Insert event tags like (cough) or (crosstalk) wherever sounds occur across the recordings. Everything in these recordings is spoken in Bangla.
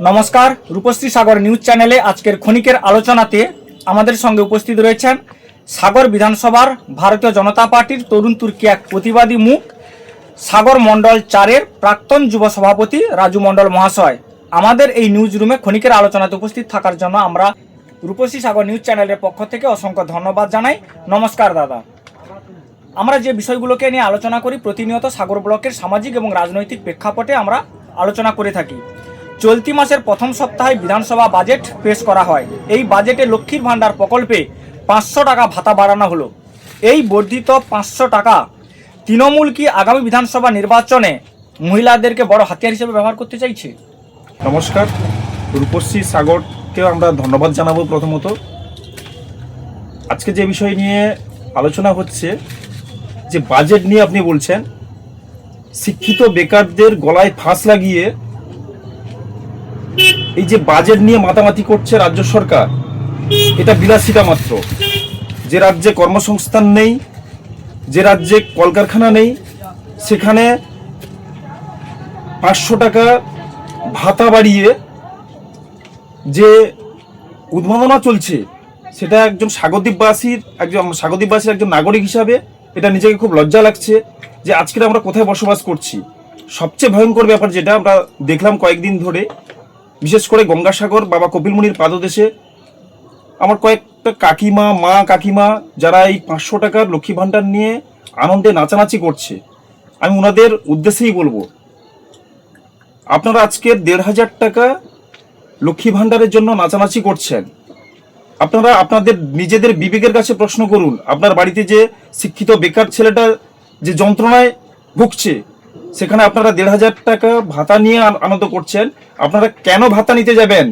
নমস্কার, রূপশ্রী সাগর নিউজ চ্যানেলে আজকের ক্ষণিকের আলোচনাতে আমাদের সঙ্গে উপস্থিত রয়েছেন সাগর বিধানসভার ভারতীয় জনতা পার্টির তরুণ তুর্কি এক প্রতিবাদী মুখ, সাগর মণ্ডল চারের প্রাক্তন যুব সভাপতি রাজু মণ্ডল মহাশয়। আমাদের এই নিউজ রুমে ক্ষণিকের আলোচনাতে উপস্থিত থাকার জন্য আমরা রূপশ্রী সাগর নিউজ চ্যানেলের পক্ষ থেকে অসংখ্য ধন্যবাদ জানাই। নমস্কার, দাদা। আমরা যে বিষয়গুলোকে নিয়ে আলোচনা করি, প্রতিনিয়ত সাগর ব্লকের সামাজিক এবং রাজনৈতিক প্রেক্ষাপটে আমরা আলোচনা করে থাকি। চলতি মাসের প্রথম সপ্তাহে বিধানসভা বাজেট পেশ করা হয়। এই বাজেটে লক্ষ্মীর ভাণ্ডার প্রকল্পে পাঁচশো টাকা ভাতা বাড়ানো হলো। এই বর্ধিত পাঁচশো টাকা তৃণমূল কি আগামী বিধানসভা নির্বাচনে মহিলাদেরকে বড় হাতিয়ার হিসেবে ব্যবহার করতে চাইছে? নমস্কার, রূপশ্রী সাগরকে আমরা ধন্যবাদ জানাব প্রথমত। আজকে যে বিষয় নিয়ে আলোচনা হচ্ছে, যে বাজেট নিয়ে আপনি বলছেন, শিক্ষিত বেকারদের গলায় ফাঁস লাগিয়ে এই যে বাজেট নিয়ে মাতামাতি করছে রাজ্য সরকার, এটা বিলাসিতা মাত্র। যে রাজ্যে কর্মসংস্থান নেই, যে রাজ্যে কলকারখানা নেই, সেখানে পাঁচশো টাকা ভাতা বাড়িয়ে যে উদ্ভাবনা চলছে, সেটা একজন স্বাগতিকবাসীর একজন স্বাগতিকবাসীর একজন নাগরিক হিসাবে এটা নিজেকে খুব লজ্জা লাগছে যে আজকের আমরা কোথায় বসবাস করছি। সবচেয়ে ভয়ঙ্কর ব্যাপার যেটা আমরা দেখলাম কয়েকদিন ধরে বিশেষ করে গঙ্গাসাগর, বাবা কপিলমুনির পাদদেশে। আমার কয়েকটা কাকিমা, মা কাকিমা, যারা এই পাঁচশো টাকার লক্ষ্মী ভাণ্ডার নিয়ে আনন্দে নাচানাচি করছে, আমি ওনাদের উদ্দেশ্যেই বলব, আপনারা আজকের দেড় হাজার টাকা লক্ষ্মী ভাণ্ডারের জন্য নাচানাচি করছেন। আপনারা আপনাদের নিজেদের বিবেকের কাছে প্রশ্ন করুন, আপনার বাড়িতে যে শিক্ষিত বেকার ছেলেটা যে যন্ত্রণায় ভুগছে সেখানে আপনারা দেড় হাজার টাকা ভাতা নিয়ে আনন্দ করছেন। আপনারা কেন ভাতা নিতে যাবেন?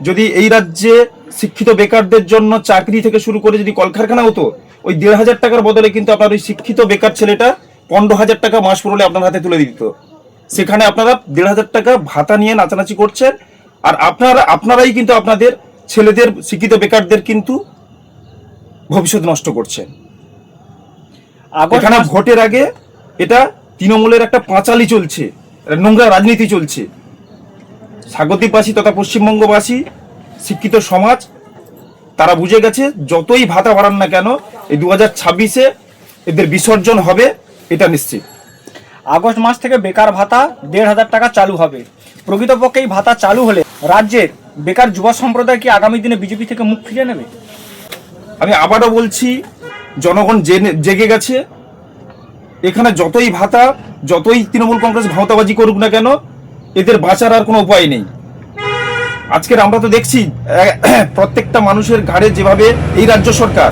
যদি এই রাজ্যে শিক্ষিত বেকারদের জন্য চাকরি থেকে শুরু করে যদি কলকারখানা হতো ওই দেড় হাজার টাকার বদলে কিন্তু আপনার ওই শিক্ষিত বেকার ছেলেটা পনেরো হাজার টাকা মাস পড়লে আপনার হাতে তুলে দিত। সেখানে আপনারা দেড় হাজার টাকা ভাতা নিয়ে নাচানাচি করছেন। আর আপনারা আপনারাই কিন্তু আপনাদের ছেলেদের শিক্ষিত বেকারদের কিন্তু ভবিষ্যৎ নষ্ট করছেন। এখানে ভোটের আগে এটা তৃণমূলের একটা পাঁচালি চলছে নোংরা রাজনীতি চলছে। স্বাগতিকবাসী তথা পশ্চিমবঙ্গবাসী শিক্ষিত সমাজ তারা বুঝে গেছে যতই ভাতা বাড়ান না কেন এই দু হাজার ছাব্বিশে এদের বিসর্জন হবে এটা নিশ্চিত। আগস্ট মাস থেকে বেকার ভাতা দেড় হাজার টাকা চালু হবে। প্রকৃতপক্ষে এই ভাতা চালু হলে রাজ্যের বেকার যুব সম্প্রদায় কি আগামী দিনে বিজেপি থেকে মুখ ফিরিয়ে নেবে? আমি আবারও বলছি জনগণ জেনে জেগে গেছে এখানে যতই ভাতা, যতই তৃণমূল কংগ্রেস ভাওতাবাজি করুক না কেন, এদের বাঁচার আর কোনো উপায় নেই। আজকের আমরা তো দেখছি, (clears throat) প্রত্যেকটা মানুষের ঘাড়ে যেভাবে এই রাজ্য সরকার,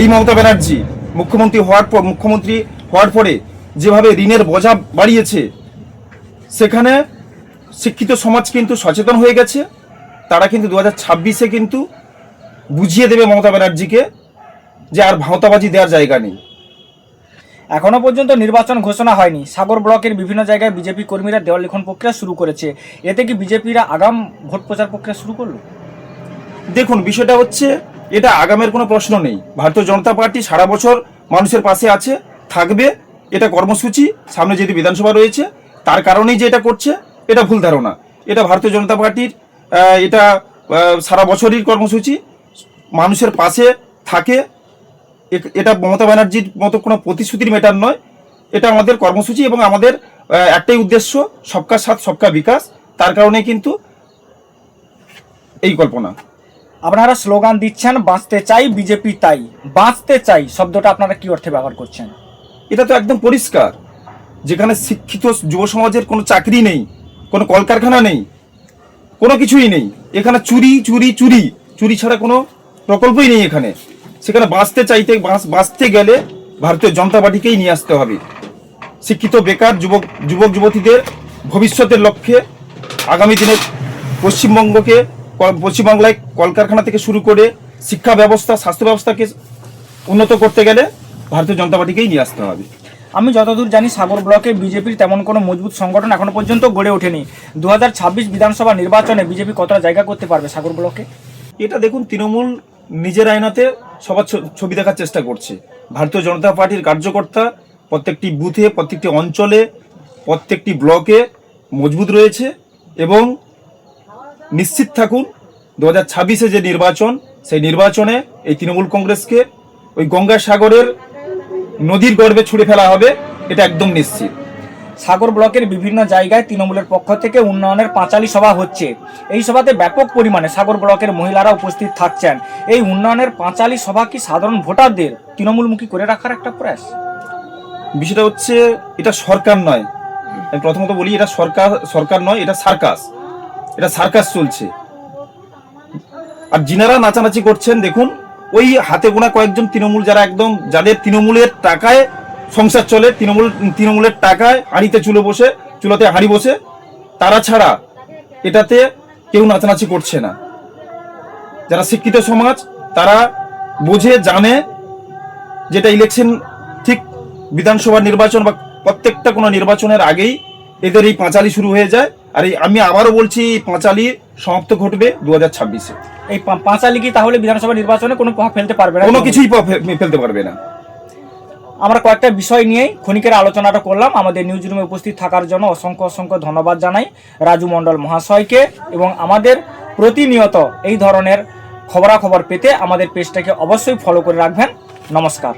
এই মমতা ব্যানার্জি মুখ্যমন্ত্রী হওয়ার পর, মুখ্যমন্ত্রী হওয়ার পরে যেভাবে ঋণের বোঝা বাড়িয়েছে, সেখানে শিক্ষিত সমাজ কিন্তু সচেতন হয়ে গেছে। তারা কিন্তু দু ছাব্বিশে কিন্তু বুঝিয়ে দেবে মমতা ব্যানার্জিকে যে আর ভাওতাবাজি দেওয়ার জায়গা নেই। এখনও পর্যন্ত নির্বাচন ঘোষণা হয়নি। সাগর ব্লকের বিভিন্ন জায়গায় বিজেপি কর্মীরা দেওয়াল লিখন প্রক্রিয়া শুরু করেছে। এতে কি বিজেপিরা আগাম ভোট প্রচার প্রক্রিয়া শুরু করল? দেখুন, বিষয়টা হচ্ছে, এটা আগামের কোনো প্রশ্ন নেই। ভারতীয় জনতা পার্টি সারা বছর মানুষের পাশে আছে, থাকবে, এটা কর্মসূচি, সামনে যেহেতু বিধানসভা রয়েছে, তার কারণেই যে এটা করছে, এটা ভুল ধারণা। এটা ভারতীয় জনতা পার্টির এটা সারা বছরই কর্মসূচি, মানুষের পাশে থাকে এটা মমতা ব্যানার্জির মতো কোনো প্রতিশ্রুতির মেটার নয়। এটা আমাদের কর্মসূচি এবং আমাদের একটাই উদ্দেশ্য সবকা সাথ সবকা বিকাশ। তার কারণে কিন্তু এই কল্পনা। আপনারা স্লোগান দিচ্ছেন বাঁচতে চাই বিজেপি তাই। বাঁচতে চাই শব্দটা আপনারা কি অর্থে ব্যবহার করছেন? এটা তো একদম পরিষ্কার। যেখানে শিক্ষিত যুব সমাজের কোনো চাকরি নেই কোনো কলকারখানা নেই কোনো কিছুই নেই। এখানে চুরি চুরি চুরি। চুরি ছাড়া কোনো প্রকল্পই নেই এখানে। সেখানে বাঁচতে চাইতে বাঁচতে গেলে ভারতীয় জনতা পার্টিকেই নিয়ে আসতে হবে। শিক্ষিত বেকার যুবক যুবক যুবতীদের ভবিষ্যতের লক্ষ্যে আগামী দিনে পশ্চিমবঙ্গকে পশ্চিমবাংলায় কলকারখানা থেকে শুরু করে শিক্ষা ব্যবস্থা স্বাস্থ্য ব্যবস্থাকে উন্নত করতে গেলে ভারতীয় জনতা পার্টিকেই নিয়ে আসতে হবে। আমি যতদূর জানি সাগর ব্লকে বিজেপির তেমন কোনো মজবুত সংগঠন এখনও পর্যন্ত গড়ে ওঠেনি। দু হাজার ছাব্বিশ বিধানসভা নির্বাচনে বিজেপি কতটা জায়গা করতে পারবে সাগর ব্লকে? এটা দেখুন তৃণমূল নিজের আয়নাতে সবার ছবি দেখার চেষ্টা করছে। ভারতীয় জনতা পার্টির কার্যকর্তা প্রত্যেকটি বুথে, প্রত্যেকটি অঞ্চলে, প্রত্যেকটি ব্লকে মজবুত রয়েছে এবং নিশ্চিত থাকুন, দু হাজার ছাব্বিশে যে নির্বাচন, সেই নির্বাচনে এই তৃণমূল কংগ্রেসকে ওই গঙ্গাসাগরের নদীর গর্ভে ছুড়ে ফেলা হবে, এটা একদম নিশ্চিত। সাগর ব্লকের বিভিন্ন জায়গায় তৃণমূলের পক্ষ থেকে উন্নয়নের পাঁচালী সভা হচ্ছে। এই সভাতে ব্যাপক পরিমাণে সাগর ব্লকের মহিলারা উপস্থিত থাকছেন। এই উন্নয়নের পাঁচালী সভা কি সাধারণ ভোটারদের তৃণমূলমুখী করে রাখার একটা প্রয়াস? বিষয়টা হচ্ছে, এটা সরকার নয়। আমি প্রথমত বলি, এটা সরকার সরকার নয়, এটা সার্কাস। এটা সার্কাস চলছে। আর যিনারা নাচানাচি করছেন, দেখুন, ওই হাতে গোনা কয়েকজন তৃণমূল, যারা একদম যাদের তৃণমূলের টাকায় সংসার চলে তৃণমূল তৃণমূলের টাকায় হাঁড়িতে চুলো বসে চুলোতে হাঁড়ি বসে তারা ছাড়া এটাতে কেউ নাচানাচি করছে না। যারা শিক্ষিত সমাজ তারা বোঝে জানে যেটা ইলেকশন ঠিক বিধানসভা নির্বাচন বা প্রত্যেকটা কোনো নির্বাচনের আগেই এদের এই পাঁচালি শুরু হয়ে যায়। আর এই আমি আবারও বলছি এই পাঁচালি সমাপ্ত ঘটবে দু হাজার ছাব্বিশে। এই পাঁচালি কি তাহলে বিধানসভা নির্বাচনে কোনো প্রভাব ফেলতে পারবে না? কোনো কিছুই ফেলতে পারবে না। আমরা কয়েকটা বিষয় নিয়েই ক্ষণিকের আলোচনাটা করলাম। আমাদের নিউজ রুমে উপস্থিত থাকার জন্য অসংখ্য অসংখ্য ধন্যবাদ জানাই রাজু মণ্ডল মহাশয়কে এবং আমাদের প্রতিনিয়ত এই ধরনের খবরাখবর পেতে আমাদের পেজটাকে অবশ্যই ফলো করে রাখবেন। নমস্কার।